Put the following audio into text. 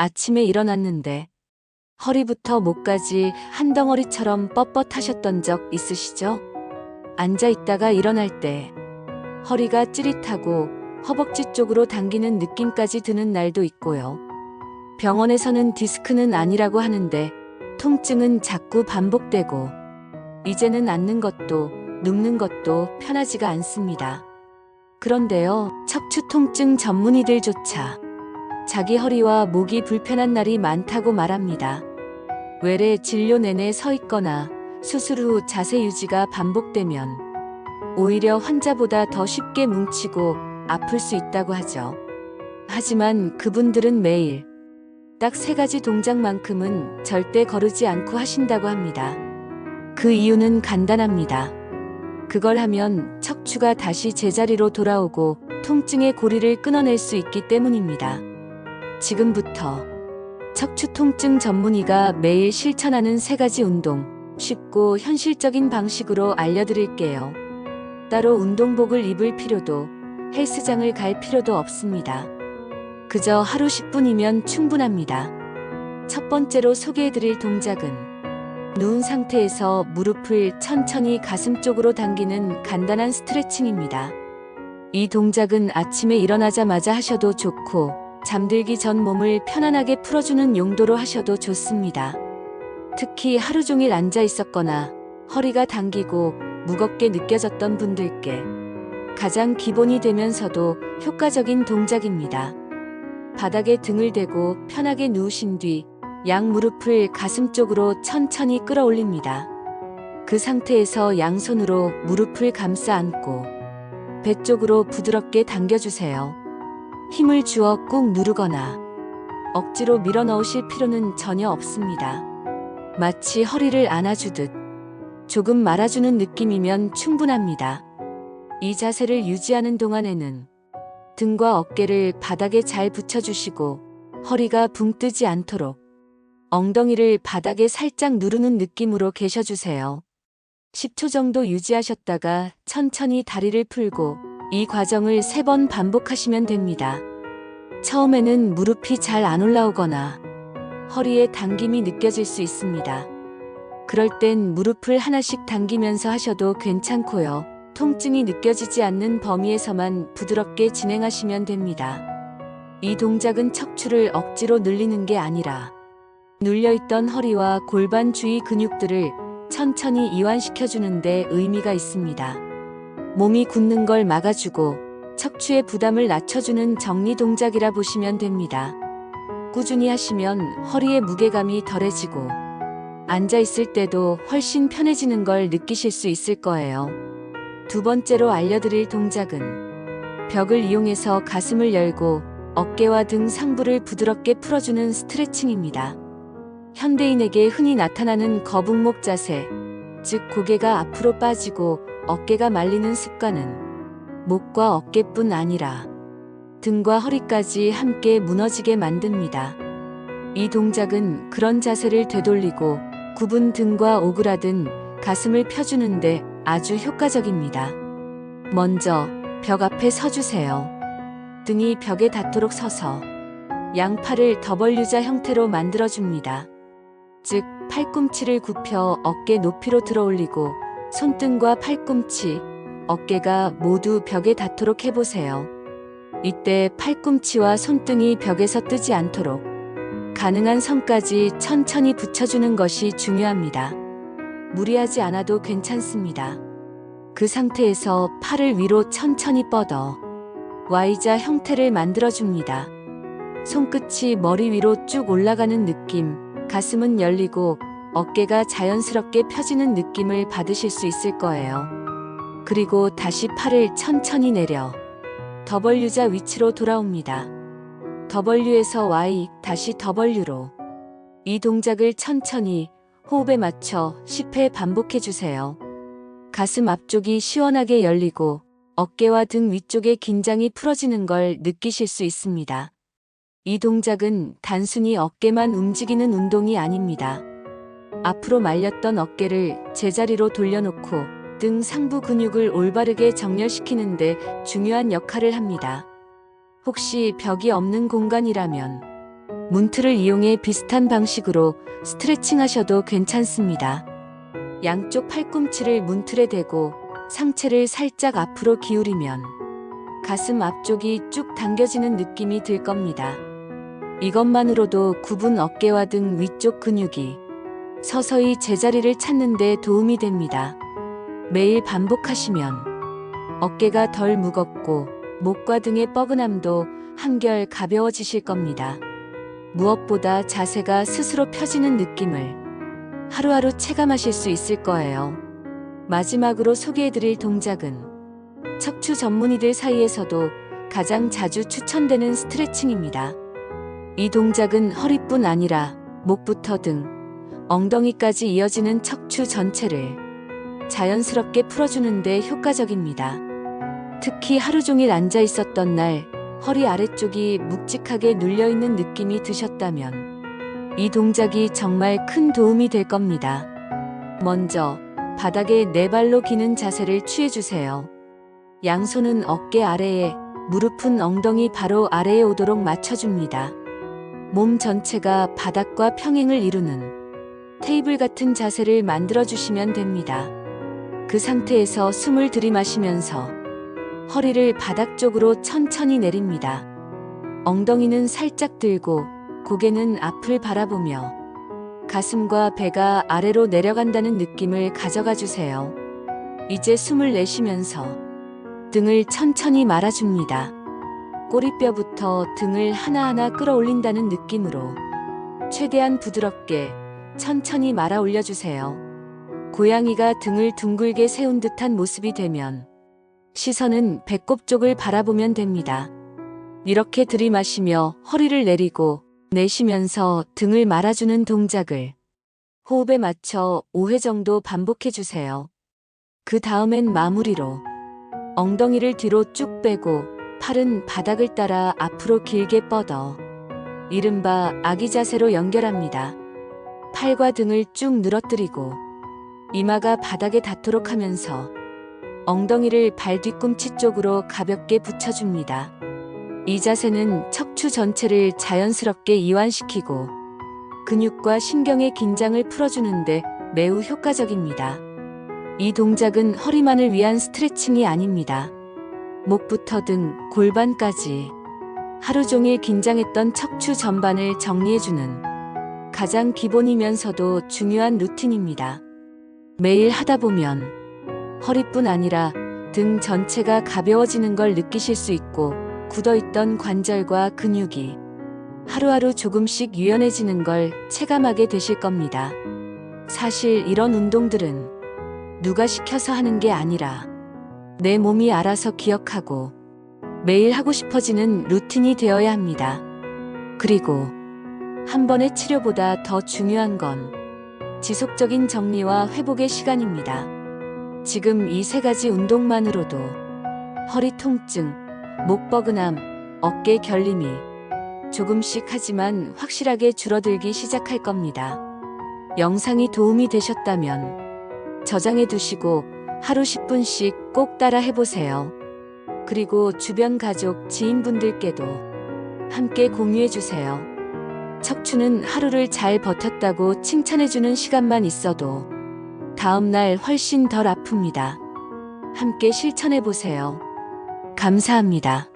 아침에 일어났는데 허리부터 목까지 한 덩어리처럼 뻣뻣하셨던 적 있으시죠? 앉아 있다가 일어날 때 허리가 찌릿하고 허벅지 쪽으로 당기는 느낌까지 드는 날도 있고요. 병원에서는 디스크는 아니라고 하는데 통증은 자꾸 반복되고 이제는 앉는 것도 눕는 것도 편하지가 않습니다. 그런데요, 척추 통증 전문의들조차 자기 허리와 목이 불편한 날이 많다고 말합니다. 외래 진료 내내 서 있거나 수술 후 자세 유지가 반복되면 오히려 환자보다 더 쉽게 뭉치고 아플 수 있다고 하죠. 하지만 그분들은 매일 딱 세 가지 동작만큼은 절대 거르지 않고 하신다고 합니다. 그 이유는 간단합니다. 그걸 하면 척추가 다시 제자리로 돌아오고 통증의 고리를 끊어낼 수 있기 때문입니다. 지금부터 척추 통증 전문의가 매일 실천하는 세 가지 운동, 쉽고 현실적인 방식으로 알려드릴게요. 따로 운동복을 입을 필요도, 헬스장을 갈 필요도 없습니다. 그저 하루 10분이면 충분합니다. 첫 번째로 소개해드릴 동작은 누운 상태에서 무릎을 천천히 가슴 쪽으로 당기는 간단한 스트레칭입니다. 이 동작은 아침에 일어나자마자 하셔도 좋고 잠들기 전 몸을 편안하게 풀어주는 용도로 하셔도 좋습니다. 특히 하루 종일 앉아 있었거나 허리가 당기고 무겁게 느껴졌던 분들께 가장 기본이 되면서도 효과적인 동작입니다. 바닥에 등을 대고 편하게 누우신 뒤 양 무릎을 가슴 쪽으로 천천히 끌어올립니다. 그 상태에서 양손으로 무릎을 감싸 안고 배 쪽으로 부드럽게 당겨주세요. 힘을 주어 꾹 누르거나 억지로 밀어 넣으실 필요는 전혀 없습니다. 마치 허리를 안아주듯 조금 말아주는 느낌이면 충분합니다. 이 자세를 유지하는 동안에는 등과 어깨를 바닥에 잘 붙여주시고 허리가 붕 뜨지 않도록 엉덩이를 바닥에 살짝 누르는 느낌으로 계셔주세요. 10초 정도 유지하셨다가 천천히 다리를 풀고 이 과정을 3번 반복하시면 됩니다. 처음에는 무릎이 잘 안 올라오거나 허리에 당김이 느껴질 수 있습니다. 그럴 땐 무릎을 하나씩 당기면서 하셔도 괜찮고요. 통증이 느껴지지 않는 범위에서만 부드럽게 진행하시면 됩니다. 이 동작은 척추를 억지로 늘리는 게 아니라 눌려있던 허리와 골반 주위 근육들을 천천히 이완시켜주는데 의미가 있습니다. 몸이 굳는 걸 막아주고 척추의 부담을 낮춰주는 정리 동작이라 보시면 됩니다. 꾸준히 하시면 허리의 무게감이 덜해지고 앉아있을 때도 훨씬 편해지는 걸 느끼실 수 있을 거예요. 두 번째로 알려드릴 동작은 벽을 이용해서 가슴을 열고 어깨와 등 상부를 부드럽게 풀어주는 스트레칭입니다. 현대인에게 흔히 나타나는 거북목 자세, 즉 고개가 앞으로 빠지고 어깨가 말리는 습관은 목과 어깨뿐 아니라 등과 허리까지 함께 무너지게 만듭니다. 이 동작은 그런 자세를 되돌리고 굽은 등과 오그라든 가슴을 펴주는데 아주 효과적입니다. 먼저 벽 앞에 서주세요. 등이 벽에 닿도록 서서 양팔을 더벌유자 형태로 만들어줍니다. 즉, 팔꿈치를 굽혀 어깨 높이로 들어 올리고 손등과 팔꿈치, 어깨가 모두 벽에 닿도록 해보세요. 이때 팔꿈치와 손등이 벽에서 뜨지 않도록 가능한 선까지 천천히 붙여주는 것이 중요합니다. 무리하지 않아도 괜찮습니다. 그 상태에서 팔을 위로 천천히 뻗어 Y자 형태를 만들어줍니다. 손끝이 머리 위로 쭉 올라가는 느낌, 가슴은 열리고 어깨가 자연스럽게 펴지는 느낌을 받으실 수 있을 거예요. 그리고 다시 팔을 천천히 내려 W자 위치로 돌아옵니다. W에서 Y, 다시 W로. 이 동작을 천천히 호흡에 맞춰 10회 반복해 주세요. 가슴 앞쪽이 시원하게 열리고 어깨와 등 위쪽의 긴장이 풀어지는 걸 느끼실 수 있습니다. 이 동작은 단순히 어깨만 움직이는 운동이 아닙니다. 앞으로 말렸던 어깨를 제자리로 돌려놓고 등 상부 근육을 올바르게 정렬시키는데 중요한 역할을 합니다. 혹시 벽이 없는 공간이라면 문틀을 이용해 비슷한 방식으로 스트레칭 하셔도 괜찮습니다. 양쪽 팔꿈치를 문틀에 대고 상체를 살짝 앞으로 기울이면 가슴 앞쪽이 쭉 당겨지는 느낌이 들 겁니다. 이것만으로도 굽은 어깨와 등 위쪽 근육이 서서히 제자리를 찾는 데 도움이 됩니다. 매일 반복하시면 어깨가 덜 무겁고 목과 등의 뻐근함도 한결 가벼워지실 겁니다. 무엇보다 자세가 스스로 펴지는 느낌을 하루하루 체감하실 수 있을 거예요. 마지막으로 소개해드릴 동작은 척추 전문의들 사이에서도 가장 자주 추천되는 스트레칭입니다. 이 동작은 허리뿐 아니라 목부터 등 엉덩이까지 이어지는 척추 전체를 자연스럽게 풀어주는데 효과적입니다. 특히 하루 종일 앉아 있었던 날 허리 아래쪽이 묵직하게 눌려있는 느낌이 드셨다면 이 동작이 정말 큰 도움이 될 겁니다. 먼저 바닥에 네 발로 기는 자세를 취해주세요. 양손은 어깨 아래에, 무릎은 엉덩이 바로 아래에 오도록 맞춰줍니다. 몸 전체가 바닥과 평행을 이루는 테이블 같은 자세를 만들어주시면 됩니다. 그 상태에서 숨을 들이마시면서 허리를 바닥 쪽으로 천천히 내립니다. 엉덩이는 살짝 들고 고개는 앞을 바라보며 가슴과 배가 아래로 내려간다는 느낌을 가져가 주세요. 이제 숨을 내쉬면서 등을 천천히 말아줍니다. 꼬리뼈부터 등을 하나하나 끌어올린다는 느낌으로 최대한 부드럽게 천천히 말아 올려주세요. 고양이가 등을 둥글게 세운 듯한 모습이 되면 시선은 배꼽 쪽을 바라보면 됩니다. 이렇게 들이마시며 허리를 내리고 내쉬면서 등을 말아주는 동작을 호흡에 맞춰 5회 정도 반복해 주세요. 그 다음엔 마무리로 엉덩이를 뒤로 쭉 빼고 팔은 바닥을 따라 앞으로 길게 뻗어 이른바 아기 자세로 연결합니다. 팔과 등을 쭉 늘어뜨리고 이마가 바닥에 닿도록 하면서 엉덩이를 발 뒤꿈치 쪽으로 가볍게 붙여줍니다. 이 자세는 척추 전체를 자연스럽게 이완시키고 근육과 신경의 긴장을 풀어주는데 매우 효과적입니다. 이 동작은 허리만을 위한 스트레칭이 아닙니다. 목부터 등 골반까지 하루 종일 긴장했던 척추 전반을 정리해주는 가장 기본이면서도 중요한 루틴입니다. 매일 하다 보면 허리뿐 아니라 등 전체가 가벼워지는 걸 느끼실 수 있고 굳어있던 관절과 근육이 하루하루 조금씩 유연해지는 걸 체감하게 되실 겁니다. 사실 이런 운동들은 누가 시켜서 하는 게 아니라 내 몸이 알아서 기억하고 매일 하고 싶어지는 루틴이 되어야 합니다. 그리고 한 번의 치료보다 더 중요한 건 지속적인 정리와 회복의 시간입니다. 지금 이 세 가지 운동만으로도 허리 통증, 목 뻐근함, 어깨 결림이 조금씩 하지만 확실하게 줄어들기 시작할 겁니다. 영상이 도움이 되셨다면 저장해 두시고 하루 10분씩 꼭 따라 해보세요. 그리고 주변 가족, 지인분들께도 함께 공유해 주세요. 척추는 하루를 잘 버텼다고 칭찬해주는 시간만 있어도 다음날 훨씬 덜 아픕니다. 함께 실천해 보세요. 감사합니다.